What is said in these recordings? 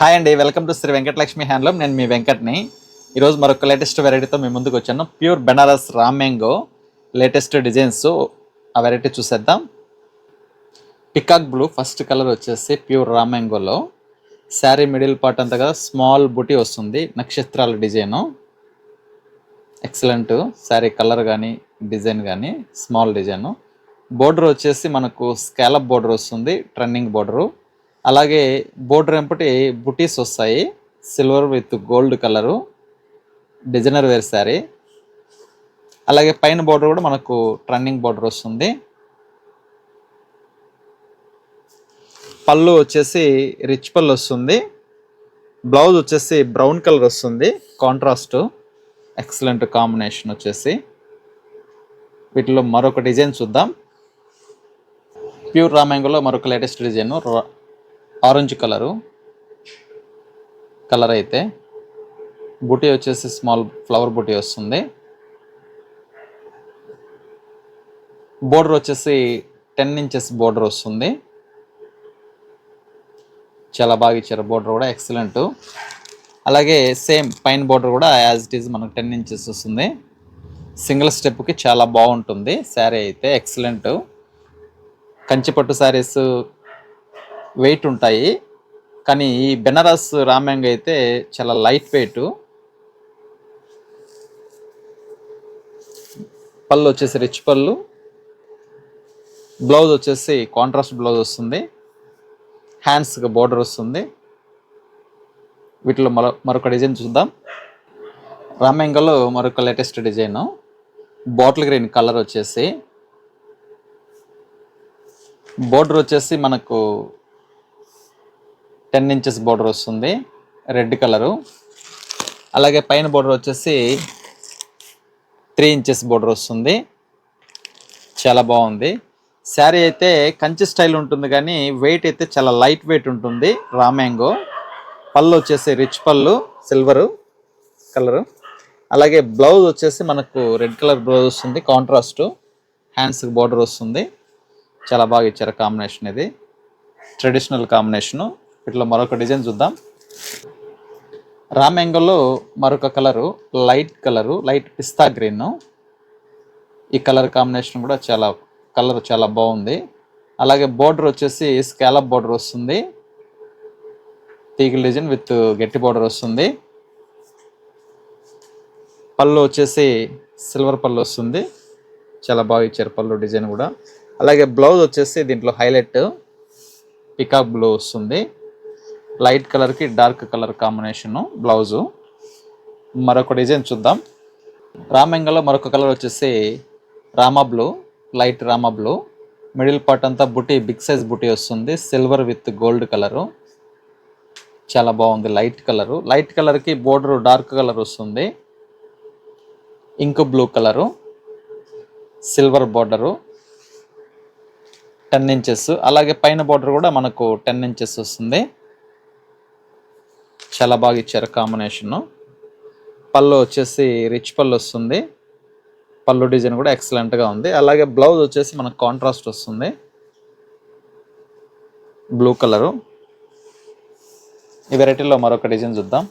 Hi అండి welcome to Shri Venkatalakshmi handloom. నేను మీ వెంకట్ని. ఈరోజు మరొక లేటెస్ట్ వెరైటీతో మీ ముందుకు వచ్చాను. Pure Banaras ram mango latest designs ఆ వెరైటీ చూసేద్దాం. పికాక్ బ్లూ ఫస్ట్ కలర్ వచ్చేసి ప్యూర్ రామ్ మ్యాంగోలో శారీ మిడిల్ పార్ట్ అంతా కదా స్మాల్ బుటీ వస్తుంది. నక్షత్రాల డిజైను ఎక్సలెంట్ శారీ కలర్ కానీ డిజైన్ కానీ స్మాల్ డిజైన్ బోర్డర్ వచ్చేసి మనకు స్కాలప్ బోర్డర్ వస్తుంది ట్రెండింగ్ బోర్డరు అలాగే బోర్డర్ వెంపటి బుటీస్ వస్తాయి. Silver with gold colour designer wear sari అలాగే పైన బోర్డర్ కూడా మనకు ట్రన్నింగ్ బోర్డర్ వస్తుంది. పళ్ళు వచ్చేసి రిచ్ పళ్ళు వస్తుంది. బ్లౌజ్ వచ్చేసి బ్రౌన్ కలర్ వస్తుంది. కాంట్రాస్ట్ ఎక్సలెంట్ కాంబినేషన్ వచ్చేసి. వీటిలో మరొక డిజైన్ చూద్దాం. ప్యూర్ రామాంగోలో మరొక latest design orange colour. Colour అయితే బుటీ వచ్చేసి స్మాల్ ఫ్లవర్ బుటీ వస్తుంది. బోర్డర్ వచ్చేసి టెన్ ఇంచెస్ బోర్డర్ వస్తుంది. చాలా బాగా ఇచ్చారు బోర్డర్ కూడా ఎక్సలెంట్. అలాగే సేమ్ పైన బోర్డర్ కూడా యాజ్ ఇట్ ఈజ్ మనకు టెన్ ఇంచెస్ వస్తుంది. సింగిల్ స్టెప్కి చాలా బాగుంటుంది. శారీ అయితే ఎక్సలెంట్. కంచిపట్టు శారీస్ వెయిట్ ఉంటాయి. కానీ ఈ బెనారస్ రామ్యాంగ్ అయితే చాలా లైట్ వెయిట్ పళ్ళు వచ్చేసి రిచ్ పళ్ళు. బ్లౌజ్ వచ్చేసి కాంట్రాస్ట్ బ్లౌజ్ వస్తుంది. హ్యాండ్స్కి బోర్డర్ వస్తుంది. వీటిలో మరో మరొక డిజైన్ చూద్దాం. రామ్యాంగలో మరొక latest design bottle green colour వచ్చేసి. బోర్డర్ వచ్చేసి మనకు టెన్ ఇంచెస్ బోర్డర్ వస్తుంది రెడ్ కలరు. అలాగే పైన బోర్డర్ వచ్చేసి త్రీ ఇంచెస్ బోర్డర్ వస్తుంది. చాలా బాగుంది. శారీ అయితే కంచి స్టైల్ ఉంటుంది కానీ వెయిట్ అయితే చాలా లైట్ వెయిట్ ఉంటుంది రామ్యాంగో పళ్ళు వచ్చేసి రిచ్ పళ్ళు సిల్వరు కలరు అలాగే బ్లౌజ్ వచ్చేసి మనకు రెడ్ కలర్ బ్లౌజ్ వస్తుంది కాంట్రాస్ట్ హ్యాండ్స్కి బార్డర్ వస్తుంది. చాలా బాగా ఇచ్చారు కాంబినేషన్ ఇది. ట్రెడిషనల్ కాంబినేషను ఇట్లా మరొక డిజైన్ చూద్దాం. రామ్యాంగోలో మరొక colour light colour light pista green. ఈ కలర్ కాంబినేషన్ కూడా చాలా కలర్ చాలా బాగుంది. అలాగే బోర్డర్ వచ్చేసి స్కాలప్ బోర్డర్ వస్తుంది. తీగల డిజైన్ విత్ గట్టి బోర్డర్ వస్తుంది. పళ్ళు వచ్చేసి సిల్వర్ పళ్ళు వస్తుంది. చాలా బాగా ఇచ్చారు పళ్ళు డిజైన్ కూడా. అలాగే బ్లౌజ్ వచ్చేసి దీంట్లో హైలైట్ పికాక్ బ్లూ వస్తుంది. లైట్ కలర్కి డార్క్ కలర్ కాంబినేషను బ్లౌజు. మరొక డిజైన్ చూద్దాం. రామంగలో మరొక కలర్ వచ్చేసి Rama blue light Rama blue. Middle part అంతా బుటీ బిగ్ సైజ్ బుటీ వస్తుంది. Silver with gold colour. చాలా బాగుంది లైట్ కలరు. లైట్ కలర్కి బోర్డర్ డార్క్ కలర్ వస్తుంది. Ink blue colour. Silver border. Ten inches. అలాగే పైన బోర్డర్ కూడా మనకు టెన్ ఇంచెస్ వస్తుంది. చాలా బాగా ఇచ్చారు కాంబినేషన్ పళ్ళు వచ్చేసి రిచ్ పళ్ళు వస్తుంది. పళ్ళు డిజైన్ కూడా ఎక్సలెంట్గా ఉంది. అలాగే బ్లౌజ్ వచ్చేసి మనకు కాంట్రాస్ట్ వస్తుంది. బ్లూ కలరు ఈ వెరైటీలో మరొక డిజైన్ చూద్దాం.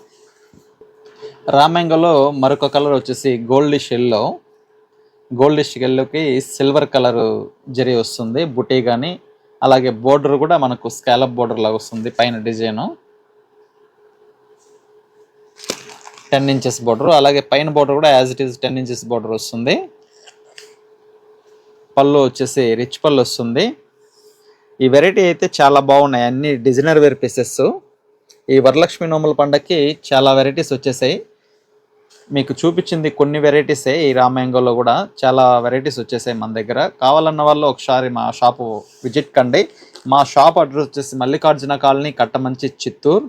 రామ్యాంగోలో మరొక కలర్ వచ్చేసి గోల్డ్ ఎల్లో గోల్డ్ ఎల్లోకి సిల్వర్ కలర్ జరీ వస్తుంది బుటీ కానీ అలాగే బోర్డర్ కూడా మనకు స్కాలప్ బోర్డర్ లాగా వస్తుంది పైన డిజైను టెన్ ఇంచెస్ బోర్డర్ అలాగే పైన బోర్డర్ కూడా as it is ten inches border వస్తుంది. పళ్ళు వచ్చేసి రిచ్ పళ్ళు వస్తుంది. ఈ వెరైటీ అయితే చాలా బాగున్నాయి అన్ని డిజైనర్ వేర్ పీసెస్ ఈ వరలక్ష్మి నోముల పండగకి చాలా వెరైటీస్ వచ్చేసాయి. మీకు చూపించింది కొన్ని వెరైటీసే ఈ రామాయంగంలో కూడా చాలా వెరైటీస్ వచ్చేసాయి మన దగ్గర. కావాలన్న వాళ్ళు ఒకసారి మా షాపు విజిట్ కండి. మా షాప్ అడ్రస్ వచ్చేసి మల్లికార్జున కాలనీ కట్టమంచి చిత్తూరు.